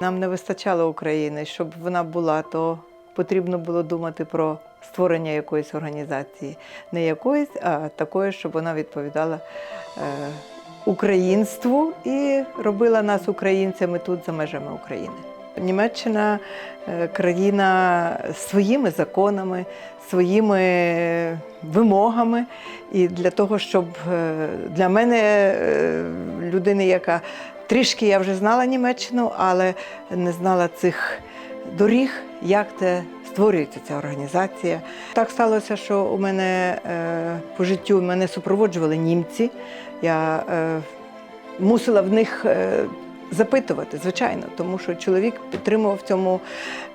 Нам не вистачало України, щоб вона була, то потрібно було думати про створення якоїсь організації. Не якоїсь, а такої, щоб вона відповідала е, українству і робила нас українцями тут за межами України. Німеччина е, країна своїми законами, своїми вимогами. І для того, щоб е, для мене, е, людини, яка трішки я вже знала Німеччину, але не знала цих доріг, як це створюється ця організація. Так сталося, що у мене е, по життю мене супроводжували німці. Я е, мусила в них е, запитувати, звичайно, тому що чоловік підтримував цьому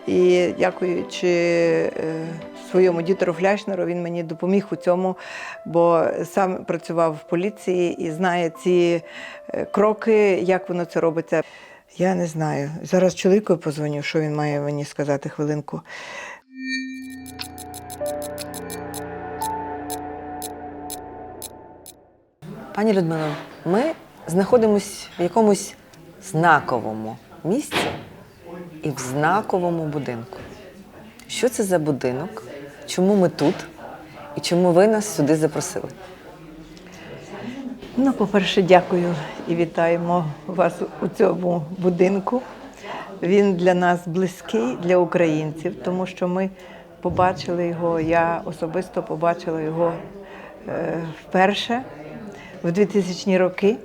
і, дякуючи е, своєму дітеру Фляшнеру, він мені допоміг у цьому, бо сам працював в поліції і знає ці е, кроки, як воно це робиться. Я не знаю. Зараз чоловікові позвоню, що він має мені сказати хвилинку. Пані Людмило, ми знаходимося в якомусь знаковому місці і в знаковому будинку. Що це за будинок? Чому ми тут? І чому ви нас сюди запросили? Ну, по-перше, дякую і вітаємо вас у цьому будинку. Він для нас близький для українців, тому що ми побачили його. Я особисто побачила його е, вперше в 2000-ні роки,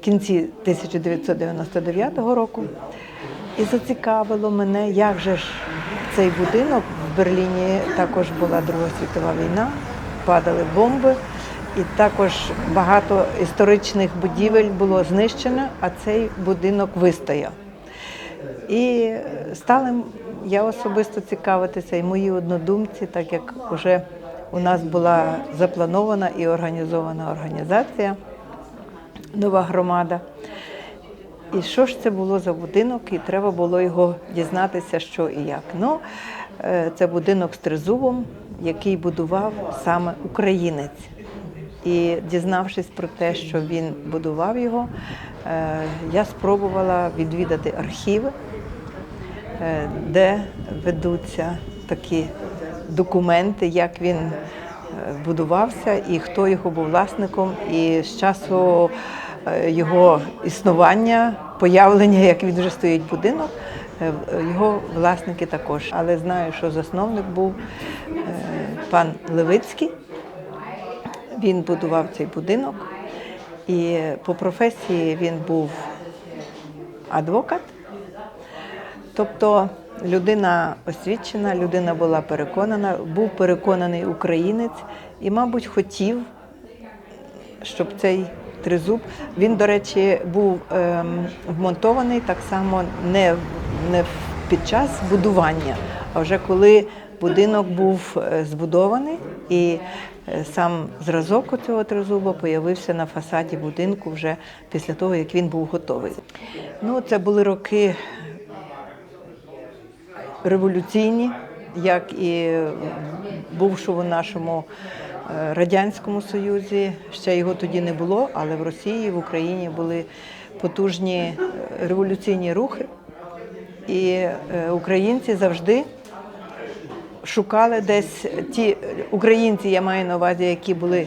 в кінці 1999 року. І зацікавило мене, як же ж цей будинок в Берліні також була Друга світова війна, падали бомби, і також багато історичних будівель було знищено, а цей будинок вистояв. І стали я особисто цікавитися, і мої однодумці, так як вже у нас була запланована і організована організація, нова громада. І що ж це було за будинок, і треба було його дізнатися, що і як. Ну, е, це будинок з тризубом, який будував саме українець. І дізнавшись про те, що він будував його, е, я спробувала відвідати архіви, е, де ведуться такі документи, як він будувався і хто його був власником. І з часу е, його існування, появлення, як він вже стоїть будинок, е, його власники також. Але знаю, що засновник був е, пан Левицький. Він будував цей будинок, і по професії він був адвокат. Тобто людина освічена, людина була переконана, був переконаний українець і, мабуть, хотів, щоб цей тризуб, він, до речі, був ем, вмонтований так само не, не під час будування, а вже коли будинок був е, збудований і е, сам зразок у цього тризуба появився на фасаді будинку вже після того, як він був готовий. Ну, це були роки революційні, як і бувшому нашому е, Радянському Союзі. Ще його тоді не було, але в Росії, в Україні були потужні е, революційні рухи. І е, українці завжди шукали десь ті українці, я маю на увазі, які були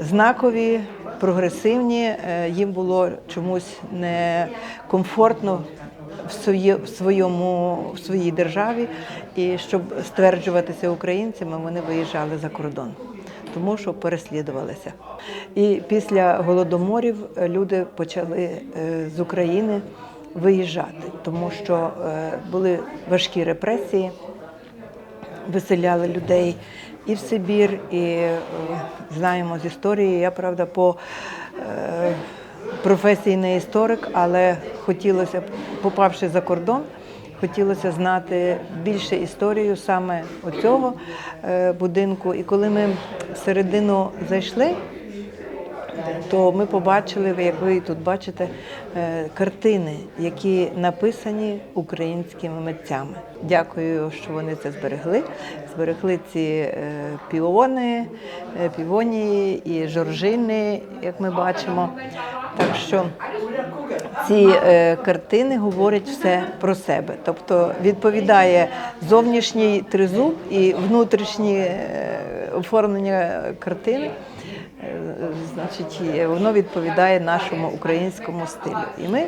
знакові, прогресивні, їм було чомусь некомфортно в, своє, в, своєму, в своїй державі, і щоб стверджуватися українцями, вони виїжджали за кордон. Тому що переслідувалися. І після голодоморів е, люди почали е, з України виїжджати, тому що е, були важкі репресії виселяли людей і в Сибір, і знаємо з історії. Я правда по професії не історик, але хотілося, б, попавши за кордон, хотілося знати більше історію саме оцього е, будинку. І коли ми всередину зайшли, то ми побачили, як ви тут бачите, е, картини, які написані українськими митцями. Дякую, що вони це зберегли. Зберегли ці е, піони, е, півонії і жоржини, як ми бачимо. Так що ці картини говорять все про себе. Тобто відповідає зовнішній тризуб і внутрішнє оформлення картини. Значить, воно відповідає нашому українському стилю. І ми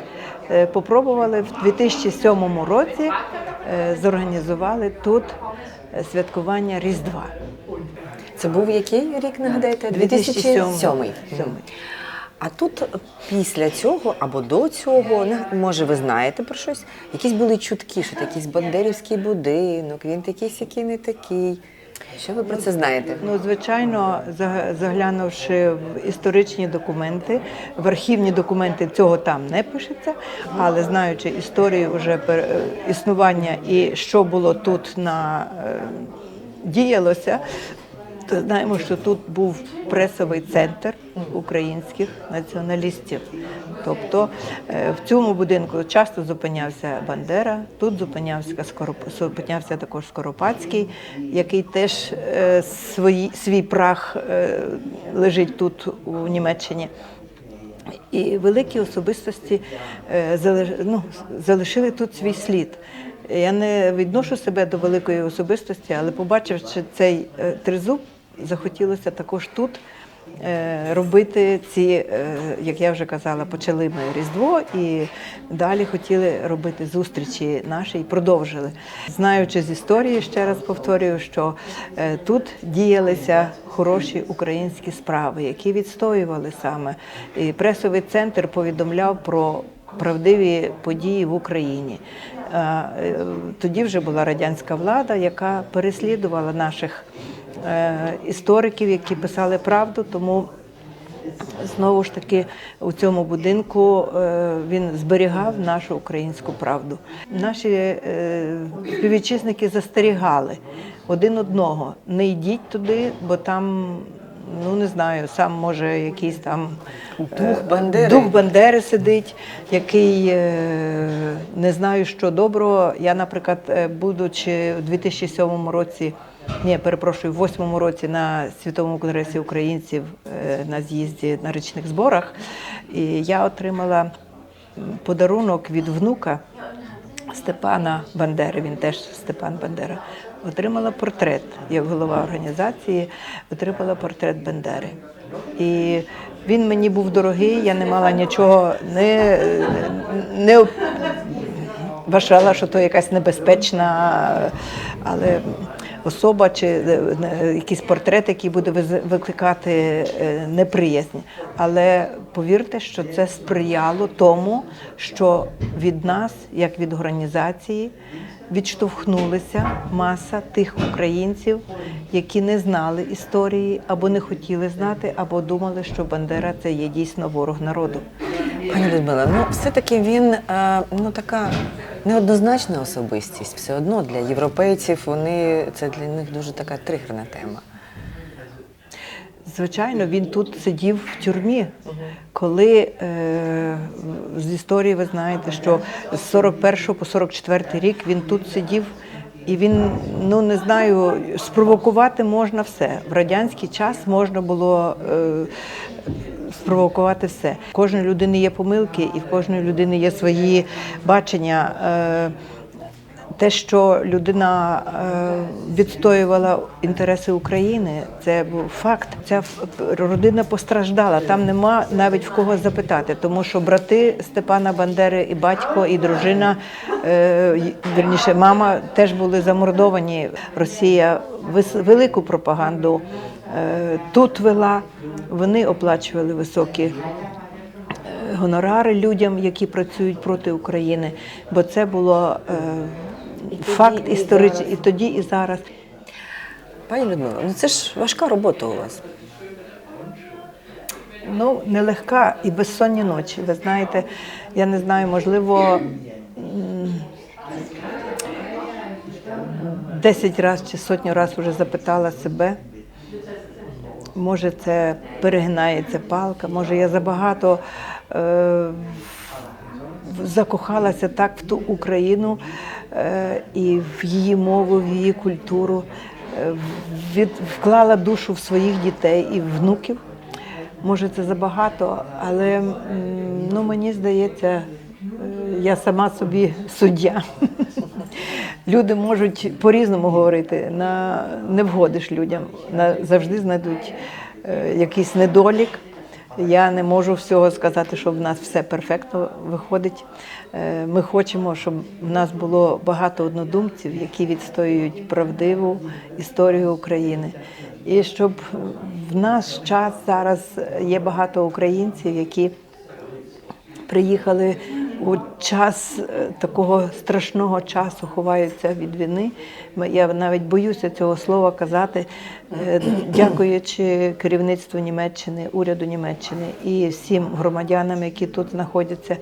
е, попробували в 2007 році е, зорганізували тут е, святкування Різдва. Це був який рік, нагадайте? 2007. 2007. А тут після цього або до цього, може, ви знаєте про щось? Якісь були чутки, що якийсь бандерівський будинок, він такий який не такий. Що ви про це знаєте? Ну, звичайно, заглянувши в історичні документи, в архівні документи цього там не пишеться, але знаючи історію вже е, існування і що було тут на е, діялося, знаємо, що тут був пресовий центр українських націоналістів. Тобто е, в цьому будинку часто зупинявся Бандера, тут зупинявся, зупинявся також Скоропадський, який теж е, свої, свій прах е, лежить тут у Німеччині. І великі особистості ну, залишили тут свій слід. Я не відношу себе до великої особистості, але побачивши цей тризуб, захотілося також тут е, робити ці, е, як я вже казала, почали ми Різдво і далі хотіли робити зустрічі наші і продовжили. Знаючи з історії, ще раз повторюю, що е, тут діялися хороші українські справи, які відстоювали саме. І пресовий центр повідомляв про правдиві події в Україні. Е, е, Тоді вже була радянська влада, яка переслідувала наших е, істориків, які писали правду, тому Знову ж таки, у цьому будинку він зберігав нашу українську правду. Наші співвітчизники застерігали один одного: не йдіть туди, бо там, ну не знаю, сам може якийсь там е, Дух Бандери. дух Бандери сидить, який е, не знаю, що доброго. Я, наприклад, е, будучи у 2007 році. Ні, перепрошую, в восьмому році на світовому конгресі українців на з'їзді на річних зборах, і я отримала подарунок від внука Степана Бандери. Він теж Степан Бандера. Отримала портрет як голова організації, отримала портрет Бандери. І він мені був дорогий, я не мала нічого не, не вважала, що то якась небезпечна, але особа чи е, е, якийсь портрет, який буде викликати е, неприязнь. Але повірте, що це сприяло тому, що від нас, як від організації, відштовхнулися маса тих українців, які не знали історії або не хотіли знати, або думали, що Бандера це є дійсно ворог народу. Пані Людмила, ну все-таки він е, ну така неоднозначна особистість. Все одно для європейців вони це для них дуже така тригерна тема. Звичайно, він тут сидів в тюрмі, коли е, з історії ви знаєте, що з 41 по 44 рік він тут сидів, і він, ну не знаю, спровокувати можна все. В радянський час можна було е, спровокувати все. У кожної людини є помилки, і в кожної людини є свої бачення. Те, що людина е, відстоювала інтереси України, це був факт. Ця родина постраждала. Там нема навіть в кого запитати, тому що брати Степана Бандери, і батько, і дружина, е, вірніше, мама теж були замордовані. Росія велику пропаганду е, тут вела. Вони оплачували високі гонорари людям, які працюють проти України, бо це було е, факт історичний і тоді, і зараз. Пані Людмила, ну це ж важка робота у вас. Ну, нелегка і безсонні ночі. Ви знаєте, я не знаю, можливо, м, 10 разів чи сотню разів вже запитала себе. Може, це перегинається палка, може, я забагато е, закохалася так в ту Україну е, і в її мову, в її культуру, е, від, вклала душу в своїх дітей і внуків. Може, це забагато, але ну, мені здається, я сама собі суддя. Люди можуть по-різному говорити, на, не вгодиш людям, на, завжди знайдуть е, якийсь недолік. Я не можу всього сказати, що в нас все перфектно виходить. Е, Ми хочемо, щоб в нас було багато однодумців, які відстоюють правдиву історію України. І щоб в наш час зараз є багато українців, які приїхали у час е, такого страшного часу, ховаються від війни. Я навіть боюся цього слова казати, Е, дякуючи керівництву Німеччини, уряду Німеччини і всім громадянам, які тут знаходяться.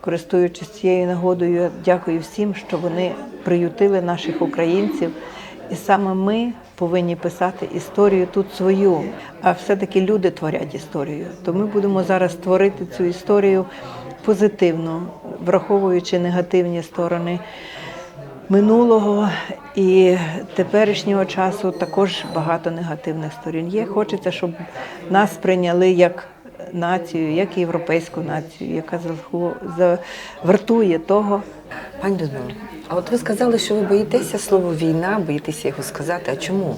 Користуючись цією нагодою, дякую всім, що вони приютили наших українців. І саме ми повинні писати історію тут свою, а все-таки люди творять історію. То ми будемо зараз творити цю історію позитивно, враховуючи негативні сторони минулого і теперішнього часу. Також багато негативних сторін є. Хочеться, щоб нас прийняли як націю, як європейську націю, яка залху- того. Пані Людмила, а от ви сказали, що ви боїтеся слово війна, боїтеся його сказати. А чому?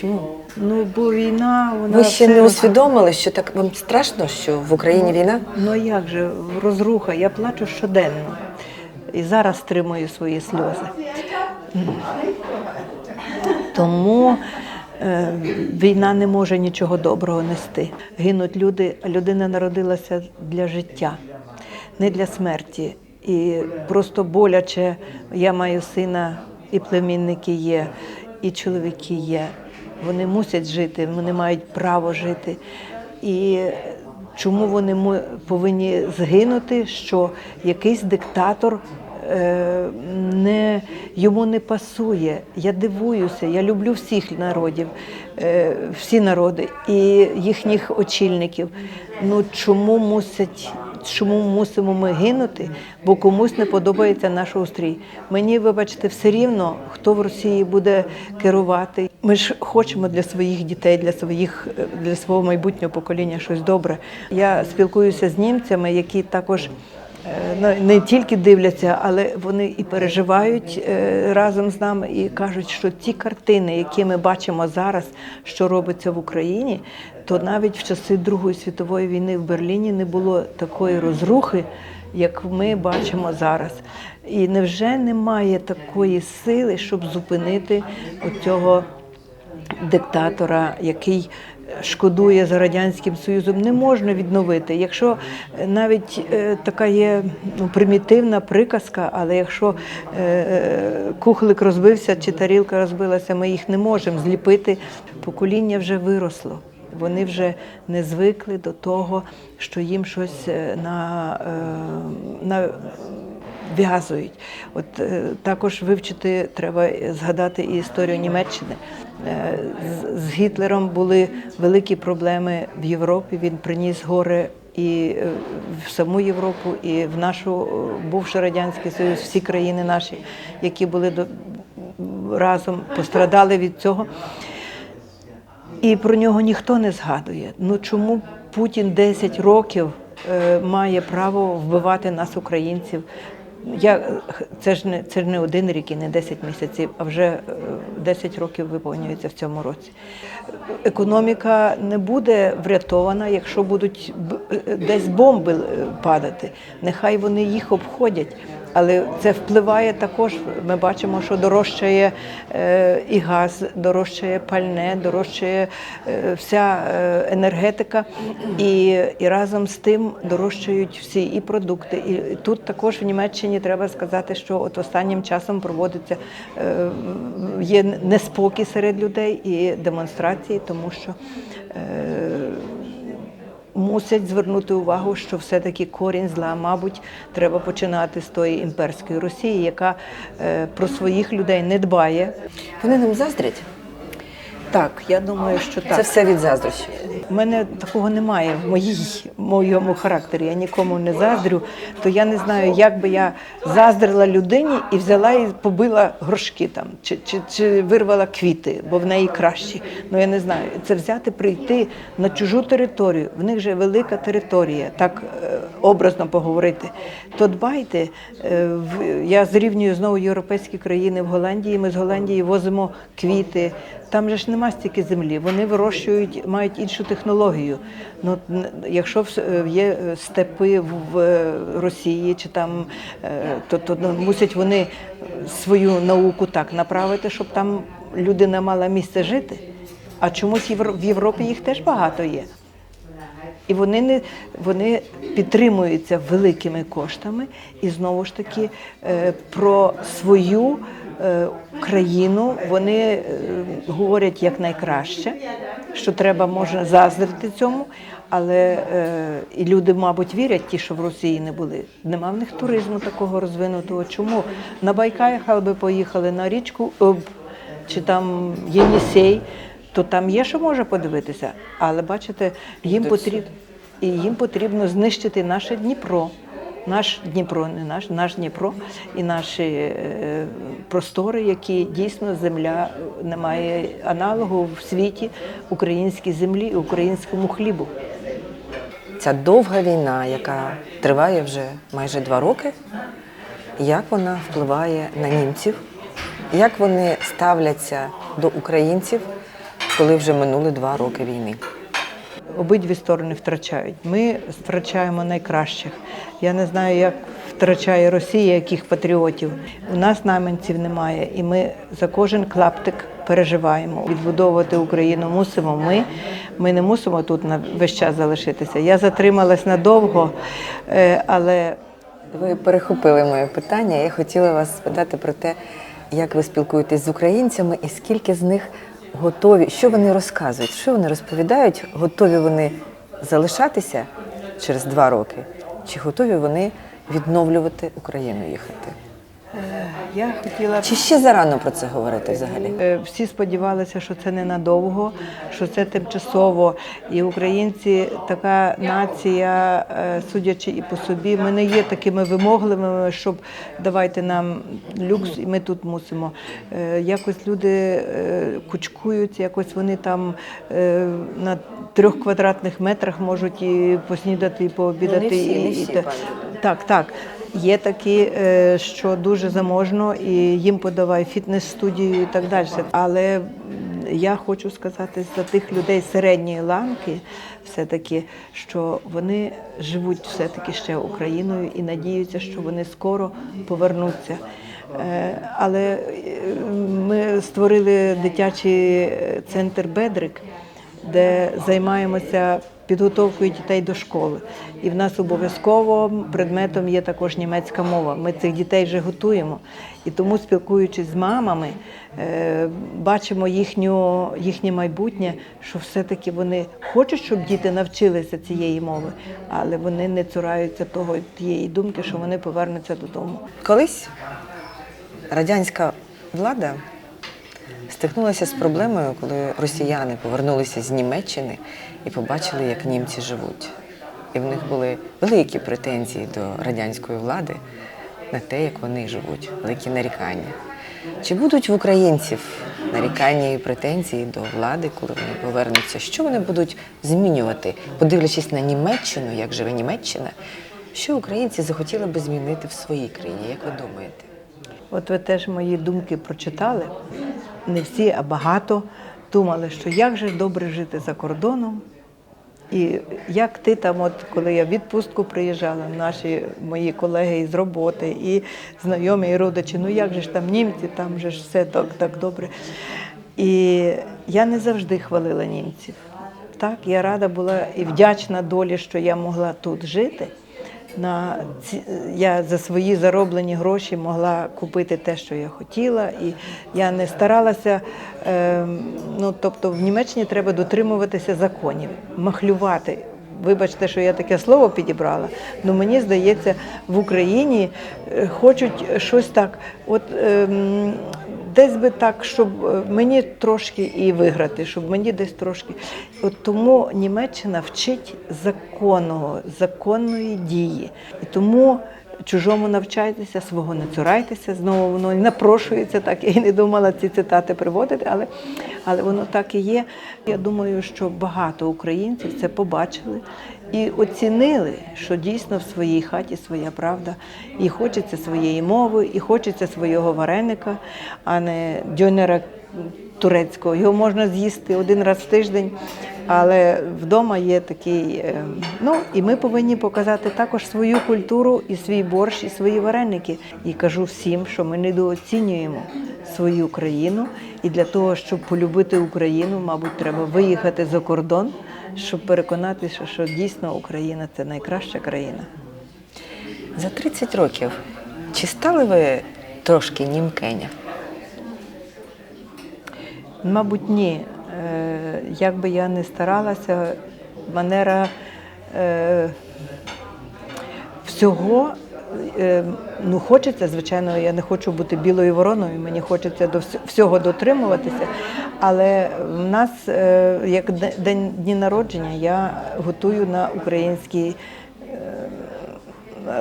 Чому? Ну, бо війна, вона Ви ще все не усвідомили, що так вам страшно, що в Україні війна? Ну як же розруха? Я плачу щоденно. І зараз стримую свої сльози. Тому е, війна не може нічого доброго нести. Гинуть люди, а людина народилася для життя, не для смерті. І просто боляче. Я маю сина, і племінники є, і чоловіки є. Вони мусять жити, вони мають право жити. І чому вони повинні згинути, що якийсь диктатор е, не, йому не пасує. Я дивуюся, я люблю всіх народів, е, всі народи і їхніх очільників. Ну чому мусять, чому мусимо ми гинути? Бо комусь не подобається наш устрій. Мені, вибачте, все рівно, хто в Росії буде керувати. Ми ж хочемо для своїх дітей, для своїх для свого майбутнього покоління щось добре. Я спілкуюся з німцями, які також. Е, не- тільки дивляться, але вони і переживають е, разом з нами і кажуть, що ті картини, які ми бачимо зараз, що робиться в Україні, то навіть в часи Другої світової війни в Берліні не було такої розрухи, як ми бачимо зараз. І невже немає такої сили, щоб зупинити оцього диктатора, який шкодує за радянським союзом, не можна відновити. Якщо е, навіть е, така є ну, примітивна приказка, але якщо е, кухлик розбився чи тарілка розбилася, ми їх не можемо зліпити. Покоління вже виросло. Вони вже не звикли до того, що їм щось на, на в'язують. От е, також вивчити треба згадати і історію Німеччини. Е, з, Гітлером були великі проблеми в Європі. Він приніс горе і е, в саму Європу, і в нашу бувший радянський союз, всі країни наші, які були до, разом, пострадали від цього. І про нього ніхто не згадує. Ну чому Путін 10 років має право вбивати нас, українців? Я, це, ж не, це ж не один рік і не 10 місяців, а вже е, 10 років виповнюється в цьому році. Економіка не буде врятована, якщо будуть е, десь бомби е, падати. Нехай вони їх обходять. Але це впливає також. Ми бачимо, що дорожчає е, і газ, дорожчає пальне, дорожчає е, вся е, енергетика, і, і разом з тим дорожчають всі і продукти. І тут також в Німеччині треба сказати, що от останнім часом проводиться є неспокій серед людей і демонстрації, тому що. Мусять звернути увагу, що все-таки корінь зла, мабуть, треба починати з тої імперської Росії, яка е, про своїх людей не дбає. Вони нам заздрять. Так, я думаю, що так. Це все від заздрощів. У мене такого немає в моїй моєму характері. Я нікому не заздрю, то я не знаю, як би я заздрила людині і взяла і побила горшки там, чи, чи, чи вирвала квіти, бо в неї кращі. Ну я не знаю. Це взяти, прийти на чужу територію. В них же велика територія, так е, образно поговорити. То дбайте. Е, Я зрівнюю знову європейські країни в Голландії. Ми з Голландії возимо квіти. Там же ж нема стільки землі. Вони вирощують, мають іншу технологію. Ну, якщо е, є е, степи в е, Росії чи там, то, то ну, мусять вони свою науку так направити, щоб там людина мала місце жити. А чомусь в Європі їх теж багато є. І вони не вони підтримуються великими коштами і знову ж таки про свою країну вони е, говорять як найкраще, що треба можна заздрити цьому. Але е, і люди, мабуть, вірять, ті, що в Росії не були. Нема в них туризму такого розвинутого. Чому на Байкал би поїхали на річку Обь чи там Єнісей, то там є, що може подивитися. Але бачите, їм потрібно і їм потрібно знищити наше Дніпро. Наш Дніпро, не наш, наш Дніпро і наші е, простори, які дійсно земля е, не має аналогу в світі українській землі і українському хлібу. Ця довга війна, яка триває вже майже два роки, як вона впливає на німців, як вони ставляться до українців, коли вже минули два роки війни. Обидві сторони втрачають. Ми втрачаємо найкращих. Я не знаю, як втрачає Росія, яких патріотів. У нас найманців немає, і ми за кожен клаптик переживаємо. Відбудовувати Україну мусимо ми. Ми не мусимо тут на весь час залишитися. Я затрималась надовго, е, але Ви перехопили моє питання. Я хотіла вас спитати про те, як ви спілкуєтесь з українцями і скільки з них готові, що вони розказують, що вони розповідають, готові вони залишатися через два роки, чи готові вони відновлювати Україну їхати? Я хотіла Чи ще зарано про це говорити взагалі? Е, Всі сподівалися, що це ненадовго, що це тимчасово. І українці така нація, е, судячи і по собі, ми не є такими вимогливими, щоб давайте нам люкс, і ми тут мусимо. Е, Якось люди кучкуються, якось вони там на трьох квадратних метрах можуть і поснідати, і пообідати. Ну, не всі, і- не всі, пані. Так, так. Є такі, е, що дуже заможно, і їм подавай фітнес-студію і так далі. Але я хочу сказати за тих людей середньої ланки, все-таки, що вони живуть все-таки ще Україною і надіються, що вони скоро повернуться. Е, Але е, ми створили дитячий центр Бедрик де займаємося підготовкою дітей до школи. І в нас обов'язково предметом є також німецька мова. Ми цих дітей вже готуємо. І тому, спілкуючись з мамами, е, бачимо їхню, їхнє майбутнє, що все-таки вони хочуть, щоб діти навчилися цієї мови, але вони не цураються того тієї думки, що вони повернуться додому. Колись радянська влада стикнулася з проблемою, коли росіяни повернулися з Німеччини і побачили, як німці живуть. І в них були великі претензії до радянської влади на те, як вони живуть, великі нарікання. Чи будуть в українців нарікання і претензії до влади, коли вони повернуться? Що вони будуть змінювати, подивлячись на Німеччину, як живе Німеччина? Що українці захотіли би змінити в своїй країні? Як ви думаєте? От ви теж мої думки прочитали. Не всі, а багато думали, що як же добре жити за кордоном. І як ти там, от коли я в відпустку приїжджала, наші мої колеги із роботи, і знайомі, і родичі, ну як же ж там німці, там же ж все так, так добре. І я не завжди хвалила німців. Так, я рада була і вдячна долі, що я могла тут жити. На ці, я за свої зароблені гроші могла купити те, що я хотіла, і я не старалася. Е, ну, тобто, в Німеччині треба дотримуватися законів, махлювати. Вибачте, що я таке слово підібрала. але мені здається, в Україні е, хочуть щось так. От ем, десь би так, щоб е, мені трошки і виграти, щоб мені десь трошки. От тому Німеччина вчить законного, законної дії. І тому чужому навчайтеся, свого не цурайтеся. Знову воно напрошується так. Я і не думала ці цитати приводити, але, але воно так і є. Я думаю, що багато українців це побачили і оцінили, що дійсно в своїй хаті своя правда, і хочеться своєї мови, і хочеться свого вареника, а не дьонера турецького. Його можна з'їсти один раз в тиждень, але вдома є такий. е, Ну і ми повинні показати також свою культуру і свій борщ, і свої вареники. І кажу всім, що ми недооцінюємо свою країну. І для того, щоб полюбити Україну, мабуть, треба виїхати за кордон, щоб переконатися, що дійсно Україна це найкраща країна. За 30 років чи стали ви трошки німкеня? Мабуть, ні. Е, Як би я не старалася, манера е, всього. е, Ну, хочеться, звичайно, я не хочу бути білою вороною, мені хочеться до всього дотримуватися. Але в нас, як день дні народження, я готую на український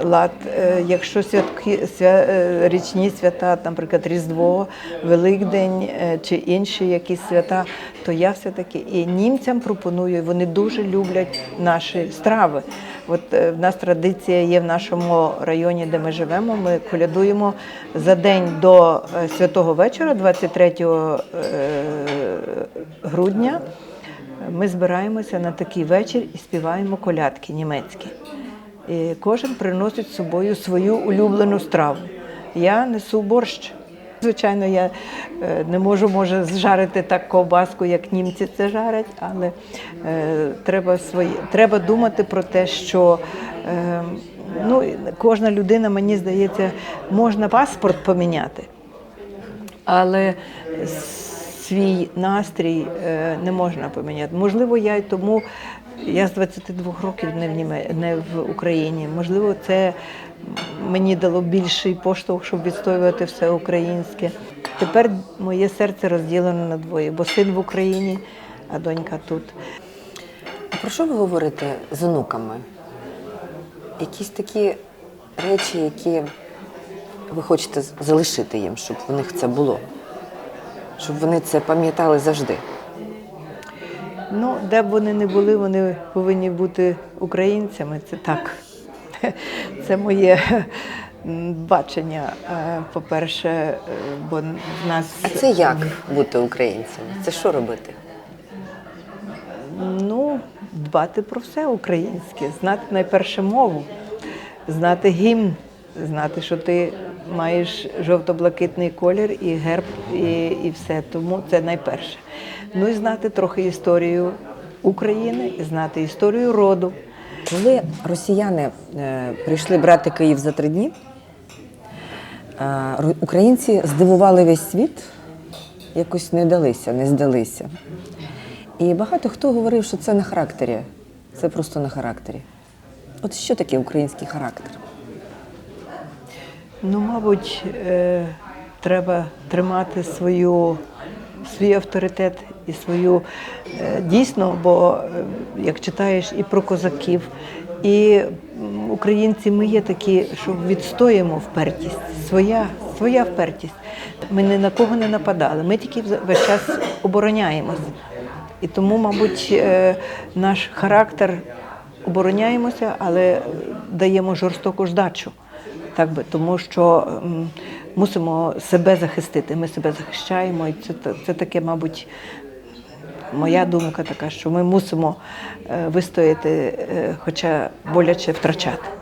лад. Е, Якщо святки, свя, е, річні свята, наприклад, Різдво, Великдень е, чи інші якісь свята, то я все-таки і німцям пропоную, вони дуже люблять наші страви. От в нас традиція є в нашому районі, де ми живемо. Ми колядуємо за день до святого вечора, 23 е, грудня. Ми збираємося на такий вечір і співаємо колядки німецькі. Кожен приносить з собою свою улюблену страву. Я несу борщ. Звичайно, я е, не можу може зжарити так ковбаску, як німці це жарять, але е, треба свої, треба думати про те, що е, ну, кожна людина, мені здається, можна паспорт поміняти, але свій настрій е, не можна поміняти. Можливо, я й тому я з 22 років не в Німе, не в Україні. Можливо, це мені дало більший поштовх, щоб відстоювати все українське. Тепер моє серце розділено на двоє, бо син в Україні, а донька тут. А про що ви говорите з онуками? Якісь такі речі, які ви хочете залишити їм, щоб в них це було, щоб вони це пам'ятали завжди. Ну, де б вони не були, вони повинні бути українцями. Це так. Це моє бачення. Е, По-перше, е, бо в нас А це як бути українцем? Це що робити? ну, дбати про все українське, знати найперше мову, знати гімн, знати, що ти маєш жовто-блакитний колір і герб, і, і все. Тому це найперше. Ну і знати трохи історію України, і знати історію роду. Коли росіяни е, прийшли брати Київ за три дні, українці здивували весь світ, якось не далися, не здалися. І багато хто говорив, що це на характері, це просто на характері. От що таке український характер? Ну, мабуть, е, треба тримати свою, свій авторитет і свою е, дійсно, бо е, як читаєш і про козаків, і українці ми є такі, що відстоїмо впертість, своя, своя впертість. Ми ні на кого не нападали, ми тільки весь час обороняємось. І тому, мабуть, наш характер обороняємося, але даємо жорстоку здачу. Так би, тому що мусимо себе захистити. Ми себе захищаємо, і це, це таке, мабуть, моя думка така, що ми мусимо е, вистояти, е, хоча боляче втрачати.